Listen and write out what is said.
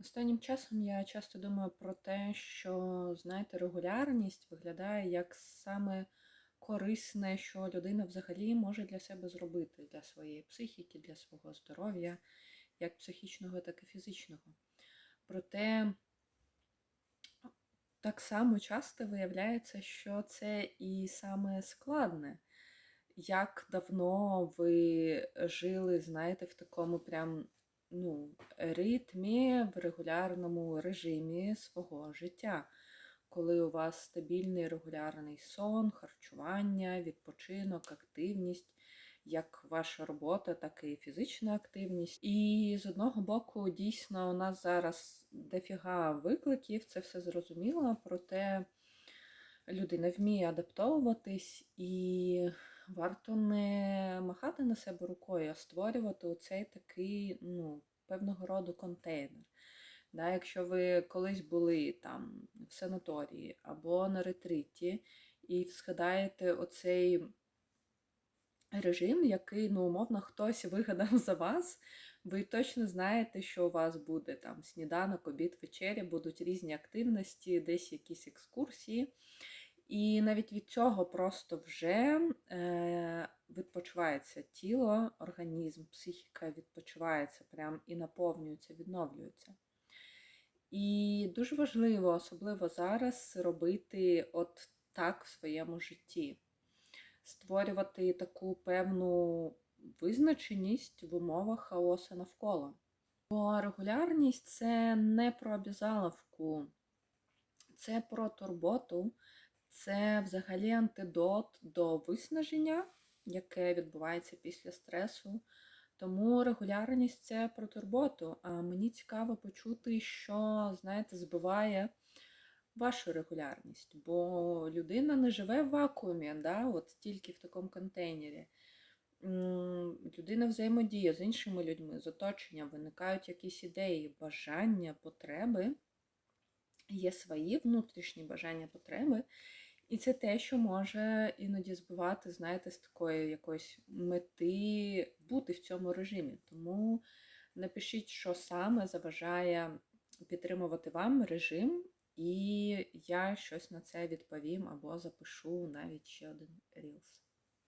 Останнім часом я часто думаю про те, що, знаєте, регулярність виглядає як саме корисне, що людина взагалі може для себе зробити, для своєї психіки, для свого здоров'я, як психічного, так і фізичного. Проте так само часто виявляється, що це і саме складне. Як давно ви жили, знаєте, в такому прям ну, ритмі, в регулярному режимі свого життя, коли у вас стабільний регулярний сон, харчування, відпочинок, активність, як ваша робота, так і фізична активність. І з одного боку, дійсно, у нас зараз дофіга викликів, це все зрозуміло, проте людина вміє адаптовуватись і варто не махати на себе рукою, а створювати оцей такий, ну, певного роду контейнер. Да, Якщо ви колись були там в санаторії або на ретриті, і згадаєте оцей режим, який, ну, умовно, хтось вигадав за вас, ви точно знаєте, що у вас буде там сніданок, обід, вечеря, будуть різні активності, десь якісь екскурсії. І навіть від цього просто вже е, відпочивається тіло, організм, психіка відпочивається прям і наповнюється, відновлюється. І дуже важливо, особливо зараз, робити от так в своєму житті, створювати таку певну визначеність в умовах хаосу навколо. Бо регулярність це не про обязаловку, це про турботу, це взагалі антидот до виснаження, яке відбувається після стресу. Тому регулярність це про турботу. А мені цікаво почути, що, знаєте, збиває вашу регулярність. Бо людина не живе в вакуумі, да? от тільки в такому контейнері. Людина взаємодіє з іншими людьми, з оточенням, виникають якісь ідеї, бажання, потреби. Є свої внутрішні бажання, потреби, і це те, що може іноді збивати, знаєте, з такої якоїсь мети бути в цьому режимі. Тому напишіть, що саме заважає підтримувати вам режим, і я щось на це відповім або запишу навіть ще один рілс.